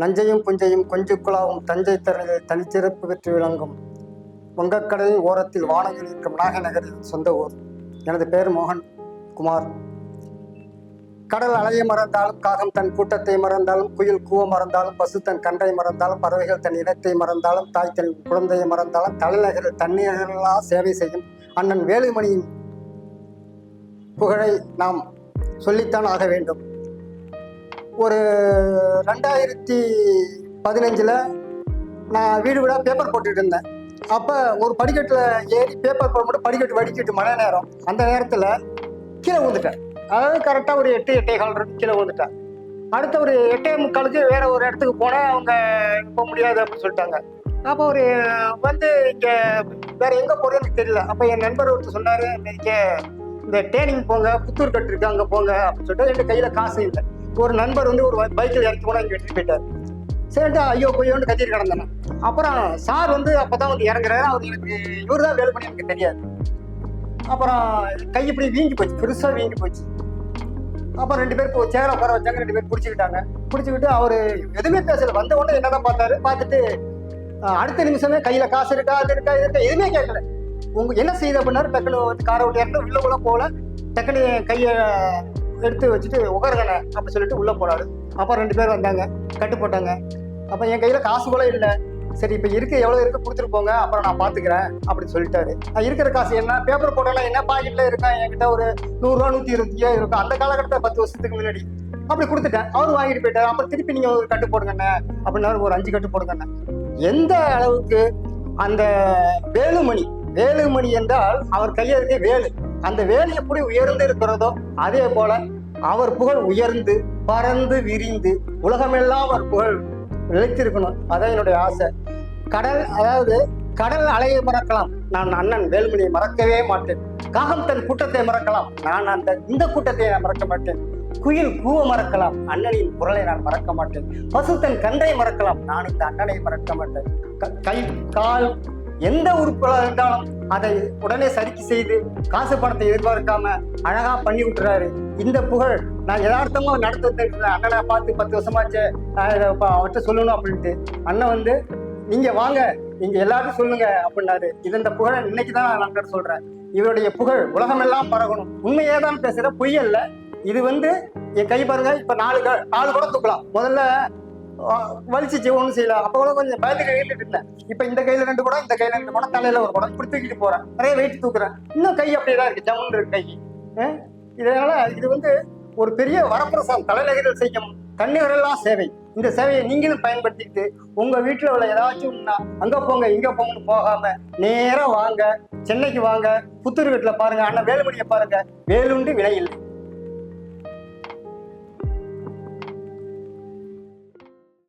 நஞ்சையும் புஞ்சையும் கொஞ்சுக்குழாவும் தஞ்சை திறனில் தனிச்சிறப்பு பெற்று விளங்கும். வங்கக்கடலின் ஓரத்தில் வானவில் இருக்கும் நாகநகரில் சொந்த ஊர். எனது பெயர் மோகன் குமார். கடல் அலையை மறந்தாலும் காகம் தன் கூட்டத்தை மறந்தாலும் குயில் கூவ மறந்தாலும் பசு தன் கன்றை மறந்தாலும் பறவைகள் தன் இனத்தை மறந்தாலும் தாய் தன் குழந்தையை மறந்தாலும் தலைநகரில் தண்ணீர்களா சேவை செய்யும் அண்ணன் வேலுமணியின் புகழை நாம் சொல்லித்தான் ஆக வேண்டும். ஒரு ரெண்டாயிரத்தி பதினஞ்சில் நான் வீடு வீடாக பேப்பர் போட்டுட்டு இருந்தேன். அப்போ ஒரு படிக்கட்டில் ஏறி பேப்பர் போட்டு படிக்கட்டு வடிக்கிட்டு மழை நேரம். அந்த நேரத்தில் கீழே விழுந்துட்டேன். அதாவது கரெக்டாக ஒரு எட்டு எட்டே கால் கீழே விழுந்துட்டேன். அடுத்த ஒரு எட்டே முக்காலுக்கு வேற ஒரு இடத்துக்கு போனேன் அவங்க போக முடியாது அப்படின்னு சொல்லிட்டாங்க. அப்போ ஒரு வந்து இங்கே வேற எங்கே போகிறேன்னு தெரியல. அப்போ என் நண்பர் ஒருத்தர் சொன்னார் இங்கே இந்த டேனிங் போங்க புத்தூர் கட்டு இருக்கு அங்கே போங்க அப்படின்னு சொல்லிட்டு என் கையில் காசு இல்லை. ஒரு நண்பர் வந்து ஒரு பைக்கில் இறக்கி கூட இங்கே எடுத்துட்டு போயிட்டார். சரிட்டு ஐயோ கொய்யோன்னு கத்திட்டு கிடந்தேன் அப்புறம் சார் வந்து அப்பதான் வந்து இறங்குறாரு. அவர் எனக்கு இவர் தான் வேலை பண்ணி எனக்கு தெரியாது. அப்புறம் கை இப்படி வீங்கி போச்சு. பெருசாக வீங்கி போச்சு. அப்புறம் ரெண்டு பேர் சேர உட்கார வச்சாங்க. ரெண்டு பேர் பிடிச்சிக்கிட்டாங்க. பிடிச்சிக்கிட்டு அவர் எதுவுமே பேசல. வந்த உடனே என்னதான் பார்த்தாரு? பார்த்துட்டு அடுத்த நிமிஷமே கையில் காசு இருக்கா? அது இருக்கா? இது இருக்கா? எதுவுமே கேட்கல. உங்க என்ன செய்த அப்படின்னாரு? டக்குனு வந்து காரை விட்டு இறந்து உள்ள கூட போகல. டக்குனு கையை எடுத்து வச்சுட்டு உட்காருங்கண்ணே அப்படி சொல்லிட்டு உள்ள போனாரு. அப்போ ரெண்டு பேர் வந்தாங்க கட்டு போட்டாங்க. அப்ப என் கையில காசு கூட இல்லை. சரி இப்ப இருக்க எவ்வளவு இருக்கு கொடுத்துட்டு போங்க அப்புறம் நான் பாத்துக்கிறேன் அப்படின்னு சொல்லிட்டாரு. நான் இருக்கிற காசு என்ன பேப்பர் போடலாம் என்ன பாக்கெட்ல இருக்கா என்கிட்ட ஒரு நூறுரூவா நூற்றி நூத்தி இருபத்தி இருக்கும் அந்த காலகட்டத்தில் பத்து வருஷத்துக்கு முன்னாடி. அப்படி கொடுத்துட்டேன். அவர் வாங்கிட்டு போயிட்டாரு. அப்புறம் திருப்பி நீங்க ஒரு கட்டு போடுங்கண்ணே அப்படின்னாரு ஒரு அஞ்சு கட்டு போடுங்கண்ணே எந்த அளவுக்கு அந்த வேலுமணி வேலுமணி என்றால் அவர் கையில் இருக்க வேலு. அந்த வேலை எப்படி உயர்ந்து இருக்கிறதோ அதே போல அவர் புகழ் உயர்ந்து பறந்து விரிந்து உலகமெல்லாம் அவர் புகழ் நிலைத்திருக்கணும் அதான் என்னுடைய ஆசை. கடல் அதாவது கடல் அலையை மறக்கலாம். நான் அண்ணன் வேலுமணியை மறக்கவே மாட்டேன். காகம் தன் கூட்டத்தை மறக்கலாம். நான் அந்த இந்த கூட்டத்தை நான் மறக்க மாட்டேன். குயில் கூவ மறக்கலாம். அண்ணனின் குரலை நான் மறக்க மாட்டேன். பசு தன் கன்றை மறக்கலாம். நான் இந்த அண்ணனை மறக்க மாட்டேன். க- கை கால் எந்த உறுப்புகளாக இருந்தாலும் அதை உடனே சரிக்கு செய்து காசு பணத்தை எதிர்பார்க்காம அழகா பண்ணி விட்டுறாரு. இந்த புகழ் நான் யதார்த்தமா நடத்துட்டு அண்ணனை பார்த்து பத்து வருஷமாச்சு நான் இதை அவர்கிட்ட சொல்லணும் அப்படின்ட்டு. அண்ணன் வந்து நீங்க வாங்க நீங்க எல்லாரும் சொல்லுங்க அப்படின்னாரு. இது இந்த புகழை இன்னைக்கு தான் நான் அண்ணன் சொல்றேன். இவருடைய புகழ் உலகமெல்லாம் பரகணும். உண்மையே தான் பேசுற பொய் அல்ல. இது வந்து என் கை பாருங்க இப்ப நாலு க- நாலு கூட தூக்கலாம். முதல்ல வலிச்சிச்சு ஒன்றும் செய்யல. அப்போ கூட கொஞ்சம் பயத்துக்கு எழுதிட்டு இருந்தேன். இப்போ இந்த கையில் ரெண்டு குடம் இந்த கையில் ரெண்டு குடம் தலையில் ஒரு குடம் இப்படி தூக்கிட்டு போகிறேன் நிறைய வெயிட் தூக்குறேன். இன்னும் கை அப்படியே தான் இருக்கு ஜம்முன்னு இருக்கு கை இதனால இது வந்து ஒரு பெரிய வரப்பிரசாதம் தலைநகரில் செய்யும் கண்ணீரெல்லாம் சேவை. இந்த சேவையை நீங்களும் பயன்படுத்திக்கிட்டு உங்க வீட்டில் உள்ள ஏதாச்சும் ஒண்ணுன்னா அங்க போங்க இங்க போங்கன்னு போகாம நேராக வாங்க சென்னைக்கு வாங்க புத்தூர் வீட்டில் பாருங்க அண்ணன் வேலுமணியை பாருங்க வேலுண்டு விலையில்லை